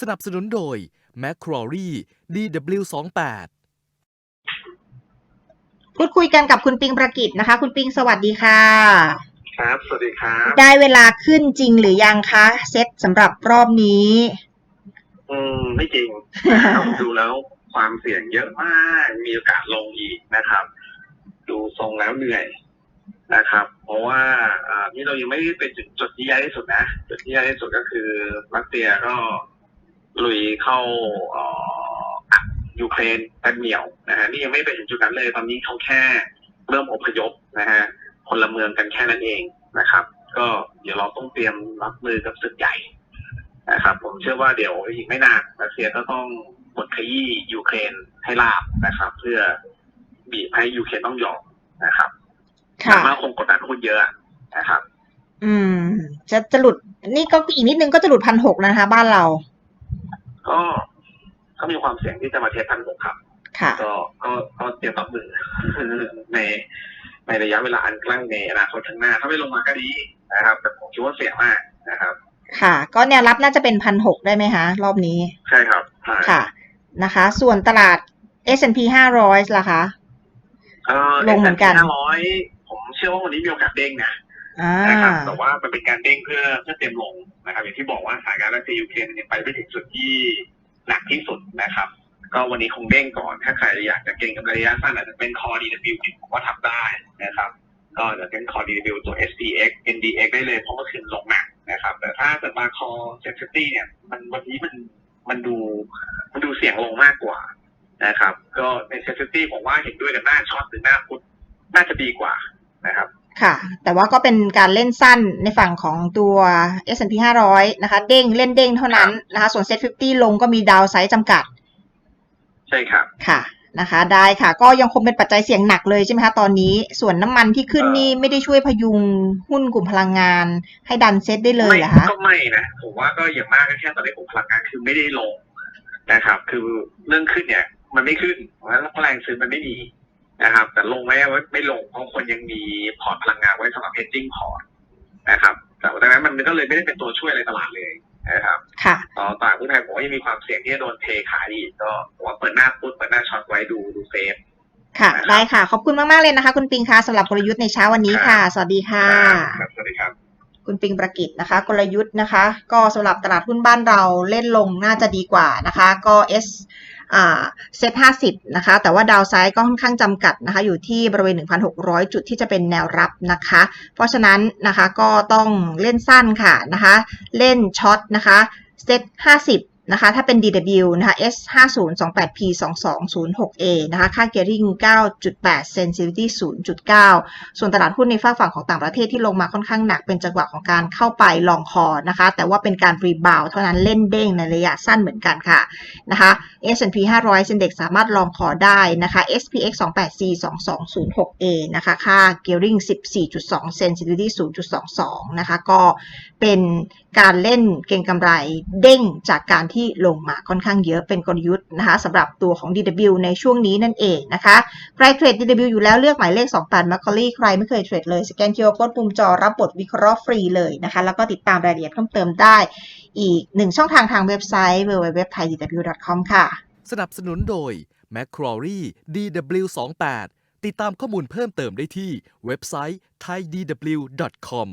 สนับสนุนโดย m c q u a r i DW28 พูดคุยกันกับคุณปิงประกิตนะคะ คุณปิงสวัสดีค่ะ ครับ สวัสดีครับ ได้เวลาขึ้นจริงหรือยังคะ เซตสำหรับรอบนี้ อืม ไม่จริงนะครับดูแล้วความเสี่ยงเยอะมาก มีโอกาสลงอีกนะครับ ดูทรงแล้วเหนื่อยนะครับ เพราะว่าอ่านี่เรายังไม่ได้ไปจุดจุดที่ใหญ่ที่สุดนะ จุดที่ใหญ่ที่สุดก็คือรัสเซียก็ ลุยเข้าเอ่ออัดยูเครนกันเหนียวนะฮะนี่ยังไม่ไปถึงจุดนั้นเลยตอนนี้เขาแค่เริ่มอพยพนะฮะพลเมืองกันแค่นั้นเองนะครับ ก็เดี๋ยวเราต้องเตรียมรับมือกับศึกใหญ่นะครับ ผมเชื่อว่าเดี๋ยวอีกไม่นานรัสเซียก็ต้องกดขยี้ยูเครนให้ลาบนะครับ เพื่อบีบให้ยูเครนต้องยอมนะครับค่ะแต่ว่าคงกดดันหุ้นเยอะนะครับ อืม จะจะหลุดนี่ก็อีกนิดนึงก็จะหลุดพันหกนะคะ บ้านเรา ก็ก็มีความเสี่ยงที่จะมาเทสพันหกครับ ค่ะ ก็ก็ก็เตรียมรับมือในในระยะเวลาอันใกล้ในอนาคตข้างหน้า ถ้าไม่ลงมาก็ดีนะครับ แต่ผมคิดว่าเสี่ยงมากนะครับ ค่ะ ก็แนวรับน่าจะเป็นพันหกได้ไหมคะ รอบนี้ ใช่ครับใช่ค่ะนะคะ ส่วนตลาด S&P 500ล่ะคะก็ลงเหมือนกันห้าร้อยผมเชื่อว่าวันนี้มีโอกาสเด้งนะอ่า นะครับแต่ว่ามันเป็นการเด้งเพื่อเพื่อเตรียมลงนะครับ อย่างที่บอกว่าสถานการณ์รัสเซียยูเครนยังไปไม่ถึงจุดที่หนักที่สุดนะครับ ก็วันนี้คงเด้งก่อน ถ้าใครอยากจะเก็งกำไระยะสั้นอาจจะเป็นคอ DW ผมว่าทำได้นะครับ ก็จะเป็นคอ DW ตัว SPX NDX ได้เลยเพราะเมื่อคืนลงหนักนะครับ แต่ถ้าจะมาคอ Sensitivity เนี่ย มันวันนี้มันมันดูมันดูเสี่ยงลงมากกว่านะครับ ก็ใน Sensitivity ผมว่าเห็นด้วยกับหน้าช็อตหรือหน้าพุทน่าจะดีกว่านะครับ ค่ะ แต่ว่าก็เป็นการเล่นสั้นในฝั่งของตัว S&P 500 นะคะ เด้งเล่นเด้งเท่านั้นนะคะ ส่วน Set 50 ลงก็มีดาวไซด์จำกัด ใช่ครับ ค่ะนะคะ ได้ค่ะ ก็ยังคงเป็นปัจจัยเสี่ยงหนักเลยใช่ไหมคะตอนนี้ ส่วนน้ำมันที่ขึ้นนี่ไม่ได้ช่วยพยุงหุ้นกลุ่มพลังงาน ให้ดันเซ็ตได้เลยเหรอคะก็ไม่นะผมว่าก็อย่างมากก็แค่ตอนนี้ผมพลังงานคือไม่ได้ลงนะครับ คือเรื่องขึ้นเนี่ย มันไม่ขึ้นเพราะฉะนั้นแรงซื้อมันไม่มี นะครับ แต่ลงไหมว่าไม่ลงเพราะคนยังมีพอร์ตพลังงานไว้สำหรับ hedging พอร์ตนะครับ แต่ดังนั้นมันก็เลยไม่ได้เป็นตัวช่วยอะไรตลาดเลยนะครับค่ะต่อต่างหุ้นไทยผมว่ายังมีความเสี่ยงที่จะโดนเทขายอีกก็ผมว่าเปิดหน้าปุ๊บเปิดหน้าช็อตไว้ดูดูเซฟค่ะนะครับได้ค่ะ ขอบคุณมาก ๆ เลยนะคะ คุณปิงคะสำหรับกลยุทธ์ในเช้าวันนี้ค่ะ สวัสดีค่ะครับสวัสดี คุณปิงประกิตนะคะ กลยุทธ์นะคะ ก็สำหรับตลาดหุ้นบ้านเราเล่นลงน่าจะดีกว่านะคะ ก็เอสเซ็ตห้าสิบนะคะ แต่ว่าดาวไซด์ก็ค่อนข้างจำกัดนะคะ อยู่ที่บริเวณ 1,600 จุดที่จะเป็นแนวรับนะคะ เพราะฉะนั้นนะคะก็ต้องเล่นสั้นค่ะนะคะ เล่นช็อตนะคะเซ็ตห้าสิบ นะคะ ถ้าเป็น DW นะคะ S 5 0 2 8 P 2 2 0 6 A นะคะ ค่าเกียริง9.8 sensitivity 0.9 ส่วนตลาดหุ้นในฝั่งฝั่งของต่างประเทศที่ลงมาค่อนข้างหนักเป็นจังหวะของการเข้าไปลองคอนะคะ แต่ว่าเป็นการรีบาวเท่านั้นเล่นเด้งในระยะสั้นเหมือนกันค่ะนะคะ S&P 500 Index สามารถลองคอได้นะคะ SPX 28 C 2206 A นะคะ ค่า gearing 14.2 sensitivity 0.22 นะคะ ก็เป็นการเล่นเก็งกำไรเด้งจากการที่ลงมาค่อนข้างเยอะเป็นกลยุทธ์นะคะสำหรับตัวของ DW ในช่วงนี้นั่นเองนะคะ ใครเทรด DW อยู่แล้วเลือกหมายเลข 28 m a c q u a r i e ใครไม่เคยเทรดเลยสแกน QR Code ปุ่มจอรับบทวิเคราะห์ฟรีเลยนะคะ แล้วก็ติดตามรายละเอียดเพิ่มเติมได้ อีกหนึ่งช่องทางทางเว็บไซต์ www.thaidw.com ค่ะ สนับสนุนโดย m c q u a r i DW28 ติดตามข้อมูลเพิ่มเติมได้ที่เว็บไซต์ thaidw.com